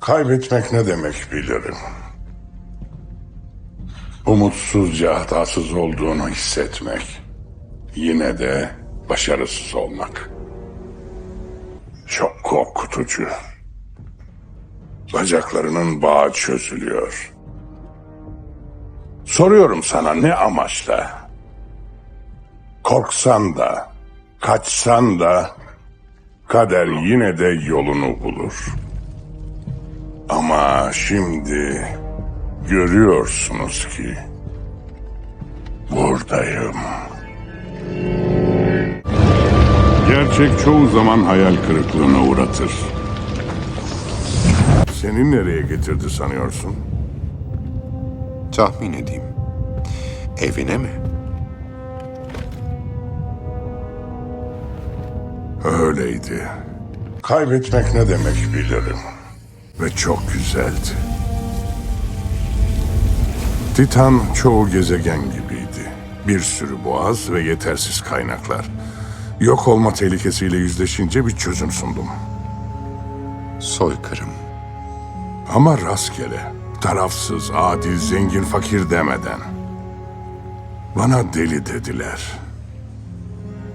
Kaybetmek ne demek bilirim. Umutsuzca hatasız olduğunu hissetmek. Yine de başarısız olmak. Çok korkutucu. Bacaklarının bağı çözülüyor. Soruyorum sana ne amaçla? Korksan da, kaçsan da kader yine de yolunu bulur. Ama şimdi görüyorsunuz ki buradayım. Gerçek çoğu zaman hayal kırıklığına uğratır. Seni nereye getirdi sanıyorsun? Tahmin edeyim. Evine mi? Öyleydi. Kaybetmek ne demek bilirim. Ve çok güzeldi. Titan çoğu gezegen gibiydi. Bir sürü boğaz ve yetersiz kaynaklar. Yok olma tehlikesiyle yüzleşince bir çözüm sundum. Soykırım. Ama rastgele, tarafsız, adil, zengin, fakir demeden. Bana deli dediler.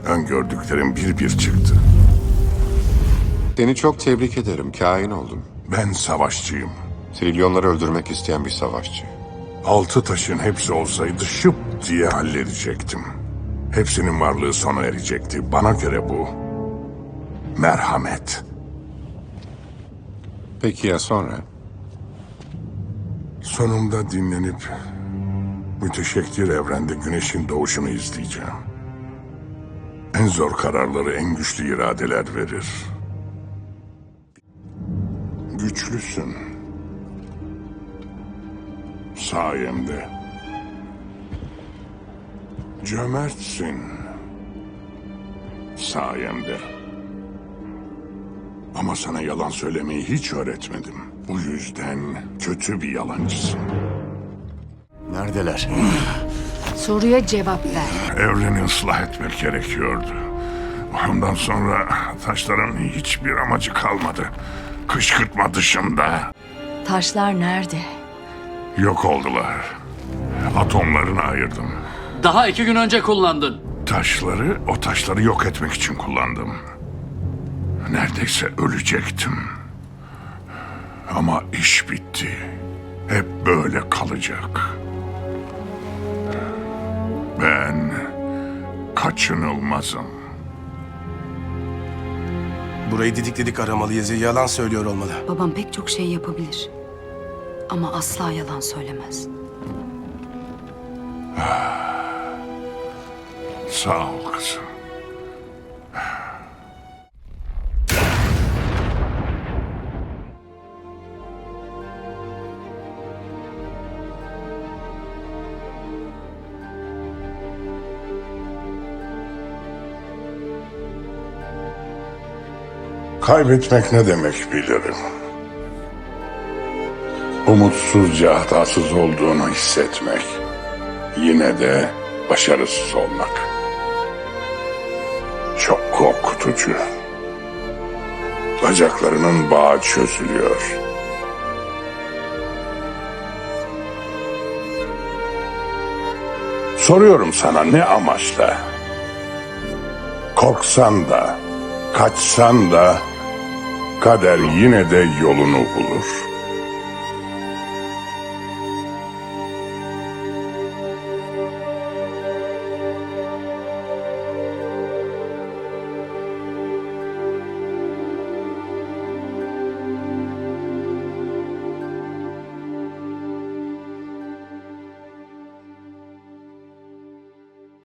Öngördüklerim bir bir çıktı. Seni çok tebrik ederim. Kain oldun. Ben savaşçıyım. Trilyonları öldürmek isteyen bir savaşçı. Altı taşın hepsi olsaydı şıp diye halledecektim. Hepsinin varlığı sona erecekti. Bana göre bu merhamet. Peki ya sonra? Sonunda dinlenip müteşekkir evrende güneşin doğuşunu izleyeceğim. En zor kararları en güçlü iradeler verir. Güçlüsün. Sayemde. Cömertsin. Sayemde. Ama sana yalan söylemeyi hiç öğretmedim. Bu yüzden kötü bir yalancısın. Neredeler? Soruya cevap ver. Evreni ıslah etmek gerekiyordu. Ondan sonra taşların hiçbir amacı kalmadı. Kışkırtma dışında Taşlar nerede? yok oldular. Atomlarını ayırdım. Daha iki gün önce kullandın. Taşları o taşları yok etmek için kullandım. Neredeyse ölecektim. Ama iş bitti. Hep böyle kalacak. Ben kaçınılmazım. Burayı didik didik aramalıyız. Yalan söylüyor olmalı. Babam pek çok şey yapabilir. Ama asla yalan söylemez. Sağ ol kızım. Kaybetmek ne demek bilirim. Umutsuzca hatasız olduğunu hissetmek. Yine de başarısız olmak. Çok korkutucu. Bacaklarının bağı çözülüyor. Soruyorum sana ne amaçla? Korksan da, kaçsan da kader yine de yolunu bulur.